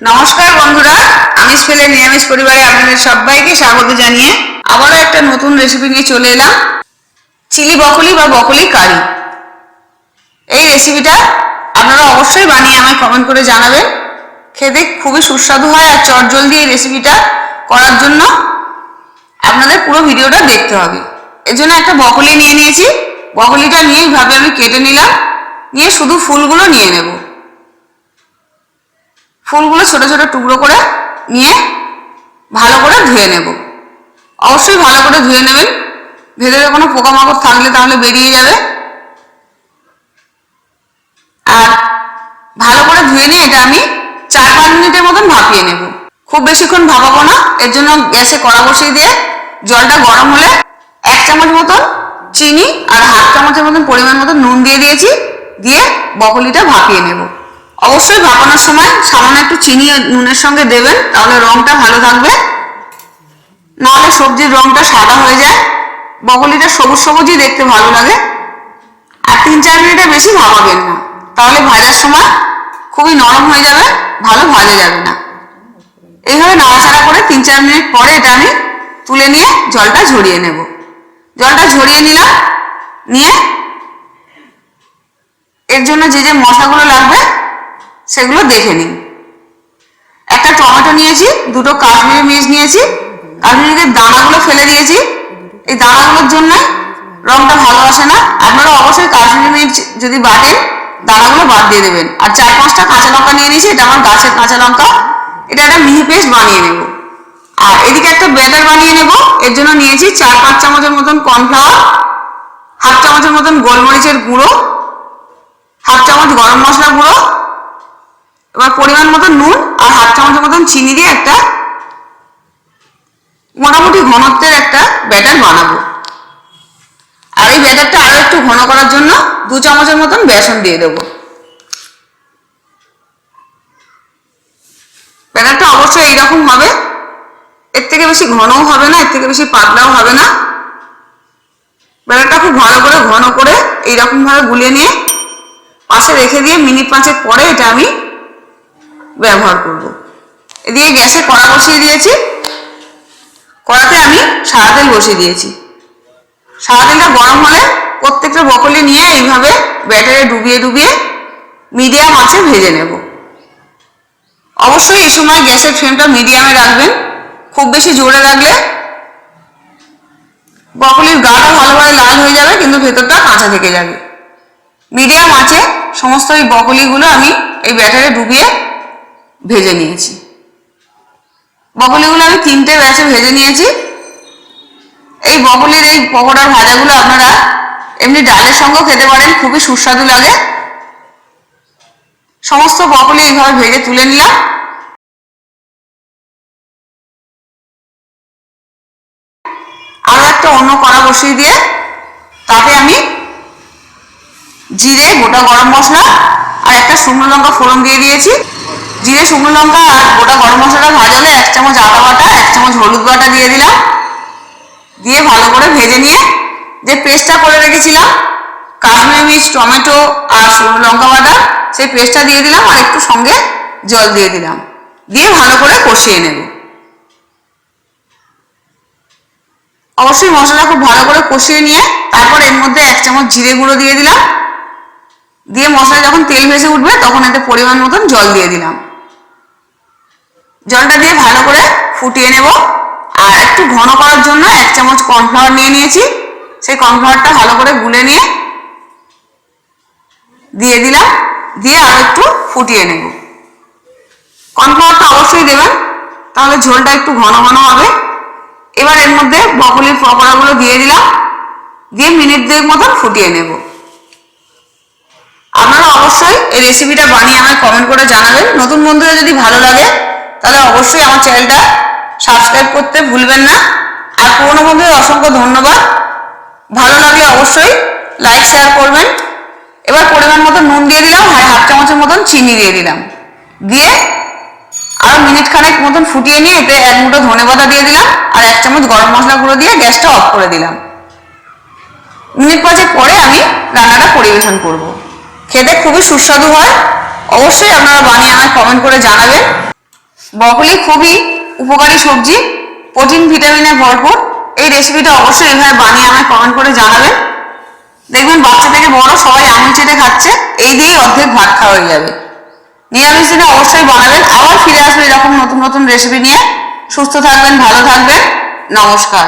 নমস্কার বন্ধুরা আমিষ ফেলে নিরামিষ পরিবারে আপনাদের সবাইকে স্বাগত জানিয়ে আবারও একটা নতুন রেসিপি নিয়ে চলে এলাম। চিলি বকলি বা বকলি কারি। এই রেসিপিটা আপনারা অবশ্যই বানিয়ে আমায় কমেন্ট করে জানাবেন। খেতে খুবই সুস্বাদু হয় আর চটজলদি এই রেসিপিটা করার জন্য আপনাদের পুরো ভিডিওটা দেখতে হবে। এর জন্য একটা বকলি নিয়ে নিয়েছি। বকলিটা নিয়ে এইভাবে আমি কেটে নিলাম। নিয়ে শুধু ফুলগুলো নিয়ে নেব। ফুলগুলো ছোট ছোট টুকরো করে নিয়ে ভালো করে ধুয়ে নেব। অবশ্যই ভালো করে ধুয়ে নেবেন। ভেতরে কোনো পোকামাকড় থাকলে তাহলে বেরিয়ে যাবে। আর ভালো করে ধুয়ে নিয়ে এটা আমি চার পাঁচ মিনিটের মতন ভাপিয়ে নেব। খুব বেশিক্ষণ ভাপাবো না। এর জন্য গ্যাসে কড়া বসিয়ে দিয়ে জলটা গরম হলে এক চামচ মতন চিনি আর হাফ চামচের মতন পরিমাণ মতো নুন দিয়ে দিয়েছি। দিয়ে বকলিটা ভাপিয়ে নেব। অবশ্যই ভাপানোর সময় সামান্য একটু চিনি নুনের সঙ্গে দেবেন, তাহলে রংটা ভালো থাকবে। নাহলে সবজির রংটা সাদা হয়ে যায়। বকলিটা সবুজ সবুজই দেখতে ভালো লাগে। আর তিন চার মিনিটের বেশি ভাপাবেন না। তাহলে ভাজার সময় খুবই নরম হয়ে যাবে, ভালো ভাজা যাবে না। এইভাবে নাড়াচাড়া করে তিন চার মিনিট পরে এটা আমি তুলে নিয়ে জলটা ঝরিয়ে নেব। জলটা ঝরিয়ে নিলাম, নিয়ে এর জন্য যে যে মশলাগুলো লাগবে সেগুলো দেখে নিন একটা টমেটো নিয়েছি, দুটো কাশ্মীরি মির্চ নিয়েছি কাশ্মীরিদের দানাগুলো ফেলে দিয়েছি। এই দানাগুলোর জন্য রংটা ভালো আসে না। আপনারা অবশ্যই কাশ্মীরি মির্চ যদি বাটেন দানাগুলো বাদ দিয়ে দেবেন। আর চার পাঁচটা কাঁচা লঙ্কা নিয়ে নিয়েছি, এটা আমার গাছের কাঁচা লঙ্কা। এটা একটা মিহি পেস্ট বানিয়ে নেব। আর এদিকে একটা ব্যাটার বানিয়ে নেব। এর জন্য নিয়েছি চার পাঁচ চামচের মতন কর্নফ্লাওয়ার, হাফ চামচের মতন গোলমরিচের গুঁড়ো, হাফ চামচ গরম মশলা গুঁড়ো এবার পরিমাণ মতো নুন আর হাফ চামচের মতন চিনি দিয়ে একটা মোটামুটি ঘনত্বের একটা ব্যাটার বানাবো। আর এই ব্যাটারটা আরও একটু ঘন করার জন্য দু চামচের মতন বেসন দিয়ে দেবো। ব্যাটারটা অবশ্যই এইরকম হবে। এর থেকে বেশি ঘনও হবে না, এর থেকে বেশি পাতলাও হবে না। ব্যাটারটা খুব ভালো করে ঘন করে এইরকম ভাবে গুলিয়ে নিয়ে পাশে রেখে দিয়ে মিনিট পাঁচের পরে এটা আমি ব্যবহার করব। এদিকে গ্যাসে কড়া বসিয়ে দিয়েছি। কড়াতে আমি সাদা তেল বসিয়ে দিয়েছি। সাদা তেলটা গরম হলে প্রত্যেকটা বকলি নিয়ে এইভাবে ব্যাটারে ডুবিয়ে ডুবিয়ে মিডিয়াম আঁচে ভেজে নেব। অবশ্যই এই সময় গ্যাসের ফ্লেমটা মিডিয়ামে রাখবেন। খুব বেশি জোরে রাখলে বকলির গাটা ভালোভাবে লাল হয়ে যাবে, কিন্তু ভেতরটা কাঁচা থেকে যাবে। মিডিয়াম আছে সমস্ত এই বকলিগুলো আমি এই ব্যাটারে ডুবিয়ে ভেজে নিয়েছি। বকলিগুলো আমি তিনটে ব্যাচে ভেজে নিয়েছি। এই বকলির এই পকোড়ার ভাজাগুলো আপনারা এমনি ডালের সঙ্গেও খেতে পারেন, খুবই সুস্বাদু লাগে। সমস্ত বকলি এইভাবে ভেজে তুলে নিলাম। আরও একটা অন্য কড়া বসিয়ে দিয়ে তাতে আমি জিরে, গোটা গরম মশলা আর একটা শুকনো লঙ্কা ফোড়ন দিয়ে দিয়েছি। জিরে, শুকনো লঙ্কা, আর গোটা গরম মশলাটা ভাজালে এক চামচ আদা বাটা, এক চামচ হলুদ বাটা দিয়ে দিলাম। দিয়ে ভালো করে ভেজে নিয়ে যে পেস্টটা করে রেখেছিলাম, কাশ্মীরি মির্চ, টমেটো আর শুকনো লঙ্কা বাটা, সেই পেস্টটা দিয়ে দিলাম আর একটু সঙ্গে জল দিয়ে দিলাম। দিয়ে ভালো করে কষিয়ে নেব। অবশ্যই মশলা খুব ভালো করে কষিয়ে নিয়ে তারপর এর মধ্যে এক চামচ জিরে গুঁড়ো দিয়ে দিলাম। দিয়ে মশলা যখন তেল ভেসে উঠবে তখন এতে পরিমাণ মতন জল দিয়ে দিলাম। জলটা দিয়ে ভালো করে ফুটিয়ে নেব। আর একটু ঘন করার জন্য এক চামচ কর্নফ্লাওয়ার নিয়ে নিয়েছি। সেই কর্নফ্লাওয়ারটা ভালো করে গুলে নিয়ে দিয়ে দিলাম। দিয়ে আরও একটু ফুটিয়ে নেব। কর্নফ্লাওয়ারটা অবশ্যই দেবেন, তাহলে ঝোলটা একটু ঘন ঘন হবে। এবার এর মধ্যে বকলির পকোড়াগুলো দিয়ে দিলাম। দিয়ে মিনিট দুয়েক মতন ফুটিয়ে নেব। আপনারা অবশ্যই এই রেসিপিটা বানিয়ে আমায় কমেন্ট করে জানাবেন। নতুন বন্ধুরা যদি ভালো লাগে তাহলে অবশ্যই আমার চ্যানেলটা সাবস্ক্রাইব করতে ভুলবেন না। আর পুরনো বন্ধুদের অসংখ্য ধন্যবাদ। ভালো লাগলে অবশ্যই লাইক শেয়ার করবেন। এবার পরিমাণ মতো নুন দিয়ে দিলাম আর হাফ চামচের মতন চিনি দিয়ে দিলাম। দিয়ে আর মিনিট খানেক মতন ফুটিয়ে নিয়ে এতে এক মুঠো ধনে পাতা দিয়ে দিলাম আর এক চামচ গরম মশলা গুঁড়ো দিয়ে গ্যাসটা অফ করে দিলাম। মিনিট পাঁচেক পরে আমি রান্নাটা পরিবেশন করব। খেতে খুবই সুস্বাদু হয়। অবশ্যই আপনারা বানিয়ে আমায় কমেন্ট করে জানাবেন। ব্রকলি খুবই উপকারী সবজি, প্রোটিন, ভিটামিনে ভরপুর। এই রেসিপিটা অবশ্যই এভাবে বানিয়ে আমায় কমেন্ট করে জানাবেন দেখবেন বাচ্চা থেকে বড় সবাই আঙুল চেটে খাচ্ছে, এই দিয়েই অর্ধেক ভাত খাওয়া হয়ে যাবে। নিরামিষ দিনে অবশ্যই বানাবেন। আবার ফিরে আসবে এরকম নতুন নতুন রেসিপি নিয়ে। সুস্থ থাকবেন, ভালো থাকবেন। নমস্কার।